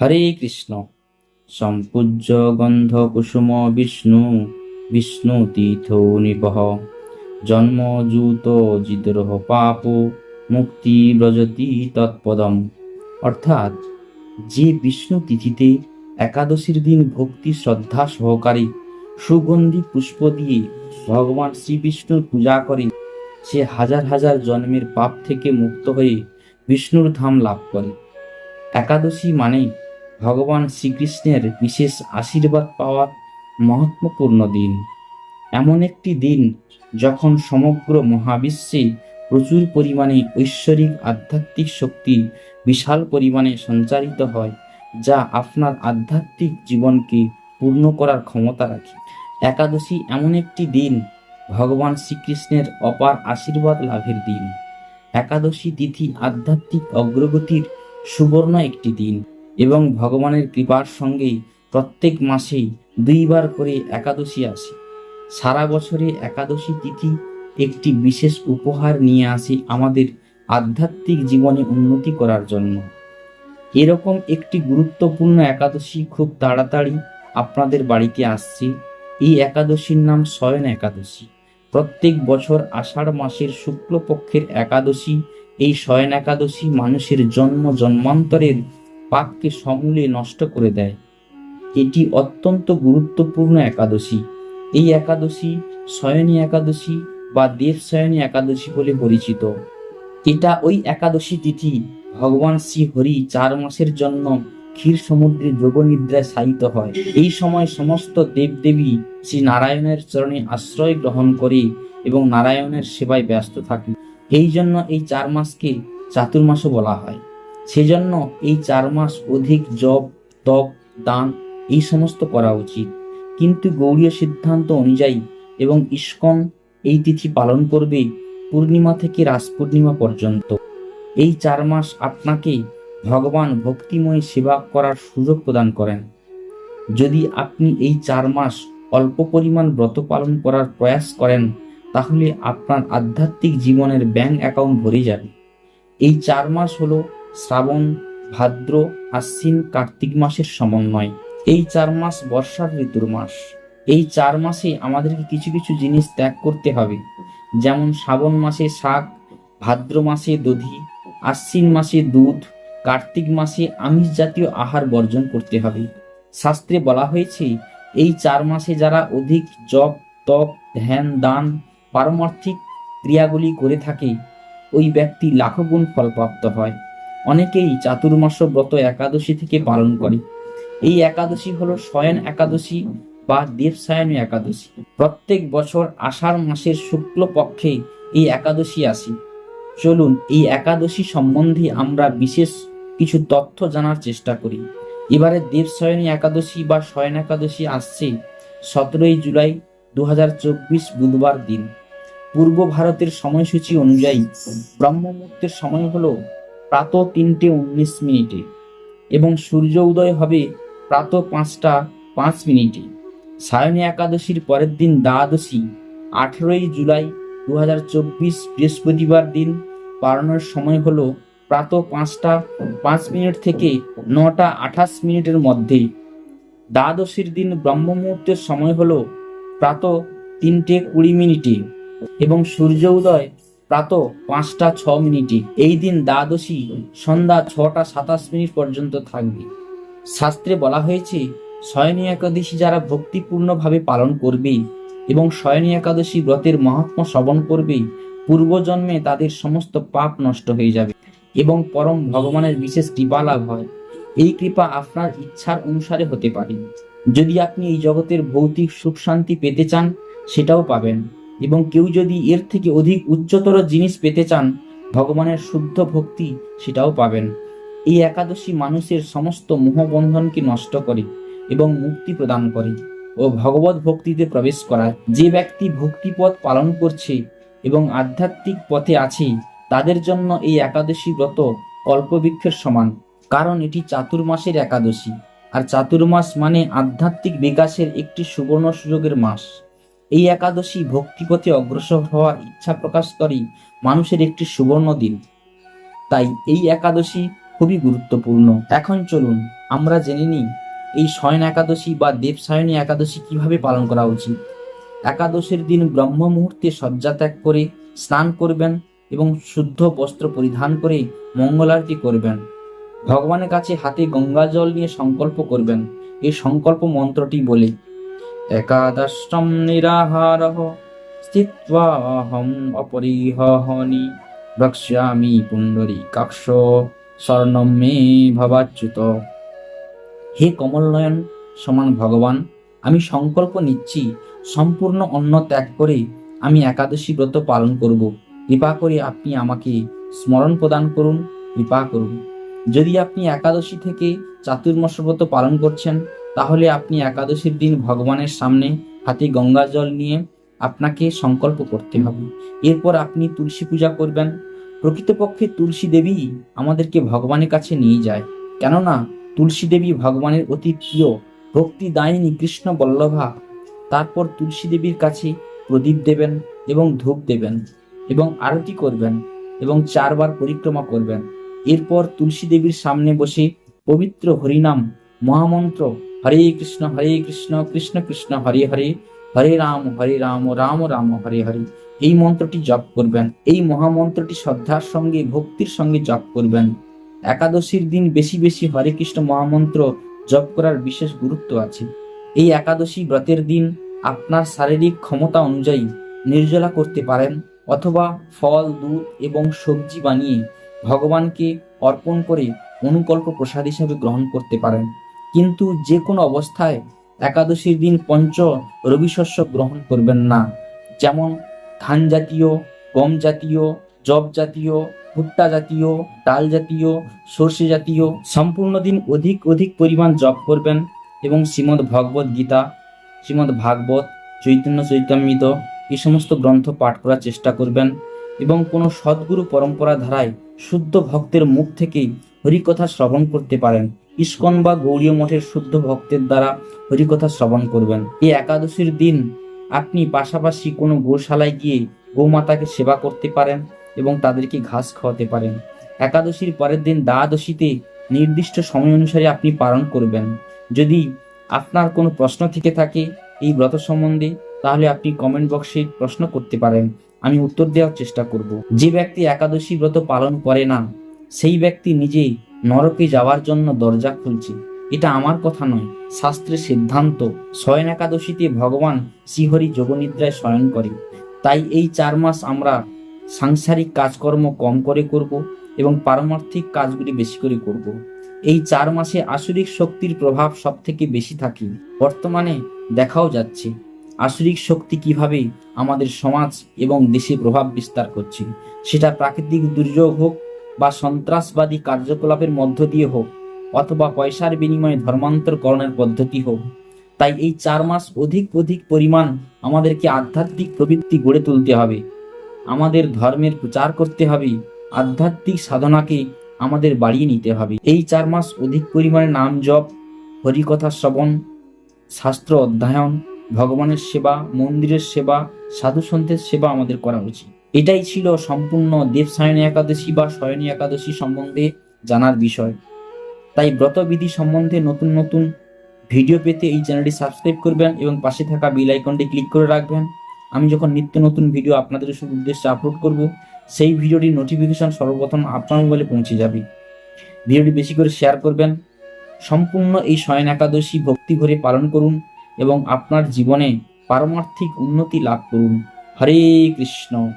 হরে কৃষ্ণ। সম্পূজ্য গন্ধ কুসুম বিষ্ণু বিষ্ণু তীর্থ নিপহ জন্মযুত জিদ্রোহ পাপ, মুক্তি ব্রজতি তৎপদম। অর্থাৎ যে বিষ্ণু তিথিতে একাদশীর দিন ভক্তি শ্রদ্ধা সহকারে সুগন্ধি পুষ্প দিয়ে ভগবান শ্রীবিষ্ণুর পূজা করে সে হাজার হাজার জন্মের পাপ থেকে মুক্ত হয়ে বিষ্ণুর ধাম লাভ করে। একাদশী মানে ভগবান শ্রীকৃষ্ণের বিশেষ আশীর্বাদ পাওয়ার মহাত্মপূর্ণ দিন। এমন একটি দিন যখন সমগ্র মহাবিশ্বে প্রচুর পরিমাণে ঐশ্বরিক আধ্যাত্মিক শক্তি বিশাল পরিমাণে সঞ্চারিত হয়, যা আপনার আধ্যাত্মিক জীবনকে পূর্ণ করার ক্ষমতা রাখে। একাদশী এমন একটি দিন ভগবান শ্রীকৃষ্ণের অপার আশীর্বাদ লাভের দিন। একাদশী তিথি আধ্যাত্মিক অগ্রগতির সুবর্ণ একটি দিন। এবং ভগবানের কৃপার সঙ্গেই প্রত্যেক মাসেই দুইবার করে একাদশী আসে। সারা বছরে একাদশী তিথি একটি বিশেষ উপহার নিয়ে আসে আমাদের আধ্যাত্মিক জীবনে উন্নতি করার জন্য। এরকম একটি গুরুত্বপূর্ণ একাদশী খুব তাড়াতাড়ি আপনাদের বাড়িতে আসছে। এই একাদশীর নাম শয়ন একাদশী। প্রত্যেক বছর আষাঢ় মাসের শুক্লপক্ষের একাদশী, এই শয়ন একাদশী মানুষের জন্ম জন্মান্তরের পাপকে সমূলে নষ্ট করে দেয়। এটি অত্যন্ত গুরুত্বপূর্ণ একাদশী। এই একাদশী শয়নী একাদশী বা দেবশয়নী একাদশী বলে পরিচিত। এটা ওই একাদশী তিথি ভগবান শ্রী হরি চার মাসের জন্য ক্ষীর সমুদ্রে যোগনিদ্রায় শায়িত হয়। এই সময় সমস্ত দেবদেবী শ্রী নারায়ণের চরণে আশ্রয় গ্রহণ করে এবং নারায়ণের সেবায় ব্যস্ত থাকে। এই জন্য এই চার মাসকে চাতুর্মাসও বলা হয়। সেজন্য এই চার মাস অধিক জপ, তপ, দান এই সমস্ত করা উচিত। কিন্তু গৌড়ীয় সিদ্ধান্ত অনুযায়ী এবং ইস্কন এই তিথি পালন করবে পূর্ণিমা থেকে রাস পূর্ণিমা পর্যন্ত। এই চার মাস আপনাকে ভগবান ভক্তিময় সেবা করার সুযোগ প্রদান করেন। যদি আপনি এই চার মাস অল্প পরিমাণ ব্রত পালন করার প্রয়াস করেন, তাহলে আপনার আধ্যাত্মিক জীবনের ব্যাংক অ্যাকাউন্ট ভরে যাবে। এই চার মাস হলো শ্রাবণ, ভাদ্র, আশ্বিন, কার্তিক মাসের সমন্বয়। এই চার মাস বর্ষার ঋতুর মাস। এই চার মাসে আমাদেরকে কিছু কিছু জিনিস ত্যাগ করতে হবে। যেমন শ্রাবণ মাসে শাক, ভাদ্র মাসে দধি, আশ্বিন মাসে দুধ, কার্তিক মাসে আমিষ জাতীয় আহার বর্জন করতে হবে। শাস্ত্রে বলা হয়েছে, এই চার মাসে যারা অধিক জপ, তপ, ধ্যান, দান, পারমার্থিক ক্রিয়াগুলি করে থাকে, ওই ব্যক্তি লাখো গুণ ফলপ্রাপ্ত হয়। অনেকেই চাতুর্মাস ব্রত একাদশী থেকে পালন করে। এই একাদশী হলো শয়ন একাদশী বা দেবসায়নী একাদশী। প্রত্যেক বছর আষাঢ় মাসের শুক্ল পক্ষে এই একাদশী আসি। চলুন এই একাদশী সম্বন্ধে আমরা বিশেষ কিছু তথ্য জানার চেষ্টা করি। এবারে দেবশয়নী একাদশী বা শয়ন একাদশী আসছে সতেরোই জুলাই দু হাজার চব্বিশ বুধবার দিন। পূর্ব ভারতের সময়সূচি অনুযায়ী ব্রহ্ম মুহূর্তের সময় হলো প্রাত তিনটে উনিশ মিনিটে এবং সূর্য উদয় হবে প্রাত পাঁচটা পাঁচ মিনিটে। সায়নী একাদশীর পরের দিন দ্বাদশী, আঠেরোই জুলাই দু হাজার চব্বিশ বৃহস্পতিবার দিন। পালনের সময় হলো প্রাত পাঁচটা পাঁচ মিনিট থেকে নটা আঠাশ মিনিটের মধ্যে। দ্বাদশীর দিন ব্রহ্ম মুহূর্তের সময় হলো প্রাত তিনটে কুড়ি মিনিটে এবং সূর্য উদয় প্রাত পাঁচটা ছ মিনিটে এই দিন দ্বাদশী সন্ধ্যা ছটা সাতাশ মিনিট পর্যন্ত থাকবে। শাস্ত্রে বলা হয়েছে শয়নী একাদশী যারা ভক্তিপূর্ণভাবে পালন করবে এবং শয়নী একাদশী ব্রতের মহাত্ম শ্রবণ করবে, পূর্বজন্মে তাদের সমস্ত পাপ নষ্ট হয়ে যাবে এবং পরম ভগবানের বিশেষ কৃপা লাভ হয়। এই কৃপা আপনার ইচ্ছার অনুসারে হতে পারে। যদি আপনি এই জগতের ভৌতিক সুখ শান্তি পেতে চান, সেটাও পাবেন। এবং কেউ যদি এর থেকে অধিক উচ্চতর জিনিস পেতে চান, ভগবানের শুদ্ধ ভক্তি সেটাও পাবেন। এই একাদশী মানুষের সমস্ত মোহবন্ধনকে নষ্ট করে এবং মুক্তি প্রদান করে ও ভগবত ভক্তিতে প্রবেশ করায়। যে ব্যক্তি ভক্তিপথ পালন করছে এবং আধ্যাত্মিক পথে আছে, তাদের জন্য এই একাদশী ব্রত কল্পবৃক্ষের সমান, কারণ এটি চাতুর্মাসের একাদশী। আর চাতুর্মাস মানে আধ্যাত্মিক বিকাশের একটি সুবর্ণ সুযোগের মাস। এই একাদশী ভক্তিপথে অগ্রসর হওয়ার ইচ্ছা প্রকাশ করে মানুষের একটি সুবর্ণ দিন। তাই এই একাদশী খুবই গুরুত্বপূর্ণ। এখন চলুন, আমরা জেনে নিই, এই শয়ন একাদশী বা দেবসায়নী একাদশী কীভাবে পালন করা উচিত? একাদশের দিন ব্রহ্ম মুহূর্তে শয্যা ত্যাগ করে স্নান করবেন এবং শুদ্ধ বস্ত্র পরিধান করে মঙ্গলারতি করবেন। ভগবানের কাছে হাতে গঙ্গা জল নিয়ে সংকল্প করবেন। এই সংকল্প মন্ত্রটি বলে একাদশম নিরাহার স্থিত্বাহম অপরিহনি রক্ষ্যামি পুণ্ডরী কাক্ষ স্বর্ণম মে ভবাচ্যুত হে কমলনয়ন সমান ভগবান, আমি সংকল্প নিচ্ছি, সম্পূর্ণ অন্ন ত্যাগ করে আমি একাদশী ব্রত পালন করব। কৃপা করে আপনি আমাকে স্মরণ প্রদান করুন, কৃপা করুন। যদি আপনি একাদশী থেকে চাতুর্মাস ব্রত পালন করছেন তাহলে আপনি একাদশীর দিন ভগবানের সামনে হাতে গঙ্গা জল নিয়ে আপনাকে সংকল্প করতে হবে। এরপর আপনি তুলসী পূজা করবেন। প্রকৃতপক্ষে তুলসী দেবী আমাদেরকে ভগবানের কাছে নিয়ে যায়। কেননা তুলসী দেবী ভগবানের অতি প্রিয়, ভক্তি দায়িনী কৃষ্ণ বল্লভা। তারপর তুলসী দেবীর কাছে প্রদীপ দেবেন এবং ধূপ দেবেন এবং আরতি করবেন এবং চারবার পরিক্রমা করবেন। এরপর তুলসী দেবীর সামনে বসে পবিত্র হরিনাম মহামন্ত্র হরে কৃষ্ণ হরে কৃষ্ণ কৃষ্ণ কৃষ্ণ, হরে হরে। হরে রাম হরে রাম রাম রাম, হরে হরে। এই মন্ত্রটি জপ করবেন। এই মহামন্ত্রটি শ্রদ্ধার সঙ্গে, ভক্তির সঙ্গে জপ করবেন। একাদশীর দিন বেশি বেশি হরে কৃষ্ণ মহামন্ত্র জপ করার বিশেষ গুরুত্ব আছে। এই একাদশী ব্রতের দিন আপনার শারীরিক ক্ষমতা অনুযায়ী নির্জলা করতে পারেন অথবা ফল, দুধ এবং সবজি বানিয়ে ভগবানকে অর্পণ করে অনুকল্প প্রসাদ হিসাবে গ্রহণ করতে পারেন। কিন্তু যে কোনো অবস্থায় একাদশীর দিন পঞ্চ রবি শস্য গ্রহণ করবেন না। যেমন ধান জাতীয়, গম জাতীয় জব জাতীয়, ভুট্টা জাতীয়, ডাল জাতীয়, সর্ষে জাতীয় সম্পূর্ণ দিন অধিক অধিক পরিমাণ জপ করবেন এবং শ্রীমদ্ ভগবত গীতা, শ্রীমদ্ ভাগবত, চৈতন্য চৈতন্যিত এই সমস্ত গ্রন্থ পাঠ করার চেষ্টা করবেন এবং কোনো সদ্গুরু পরম্পরা ধারায় শুদ্ধ ভক্তের মুখ থেকেই হরিকথা শ্রবণ করতে পারেন। ইস্কন বা গৌরীয় মঠের শুদ্ধ ভক্তের দ্বারা হরিকথা শ্রবণ করবেন। এই একাদশীর দিন আপনি পাশাপাশি কোনো গোশালায় গিয়ে গোমাতাকে সেবা করতে পারেন এবং তাদেরকে ঘাস খাওয়াতে পারেন। একাদশীর পরের দিন দ্বাদশীতে নির্দিষ্ট সময় অনুসারে আপনি পালন করবেন। যদি আপনার কোনো প্রশ্ন থেকে থাকে এই ব্রত সম্বন্ধে, তাহলে আপনি কমেন্ট বক্সে প্রশ্ন করতে পারেন। আমি উত্তর দেওয়ার চেষ্টা করব। যে ব্যক্তি একাদশী ব্রত পালন করে না, সেই ব্যক্তি নিজেই নরকে যাওয়ার জন্য দরজা খুলছে। এটা আমার কথা নয়, শাস্ত্রের সিদ্ধান্ত। শয়ন একাদশীতে ভগবান শ্রীহরি যোগনিদ্রায় শয়ন করে তাই এই চার মাস আমরা সাংসারিক কাজকর্ম কম করে করব এবং পারমার্থিক কাজগুলি বেশি করে করব। এই চার মাসে আসরিক শক্তির প্রভাব সব থেকে বেশি থাকে। বর্তমানে দেখাও যাচ্ছে, আসরিক শক্তি কীভাবে আমাদের সমাজ এবং দেশে প্রভাব বিস্তার করছে। সেটা প্রাকৃতিক দুর্যোগ হোক বা সন্ত্রাসবাদী কার্যকলাপের মধ্য দিয়ে হোক, অথবা পয়সার বিনিময়ে ধর্মান্তরকরণের পদ্ধতি হোক, তাই এই চার মাস অধিক অধিক পরিমাণ আমাদেরকে আধ্যাত্মিক প্রবৃত্তি গড়ে তুলতে হবে। আমাদের ধর্মের প্রচার করতে হবে, আধ্যাত্মিক সাধনাকে আমাদের বাড়িয়ে নিতে হবে। এই চার মাস অধিক পরিমাণে নাম জপ, হরিকথা শ্রবণ, শাস্ত্র অধ্যয়ন, ভগবানের সেবা, মন্দিরের সেবা সাধু সন্তের সেবা আমাদের করা উচিত। এটাই ছিল সম্পূর্ণ দেব দেবসায়নী একাদশী বা শয়নী একাদশী সম্বন্ধে জানার বিষয়। তাই ব্রতবিধি সম্বন্ধে নতুন নতুন ভিডিও পেতে এই চ্যানেলটি সাবস্ক্রাইব করবেন এবং পাশে থাকা বেল আইকনটি ক্লিক করে রাখবেন। আমি যখন নিত্য নতুন ভিডিও আপনাদের উদ্দেশ্যে আপলোড করব, সেই ভিডিওটির নোটিফিকেশন সর্বপ্রথম আপনার মোবাইলে পৌঁছে যাবে। ভিডিওটি বেশি করে শেয়ার করবেন। সম্পূর্ণ এই শয়ন একাদশী ভক্তি ভরে পালন করুন এবং আপনার জীবনে পারমার্থিক উন্নতি লাভ করুন। হরে কৃষ্ণ।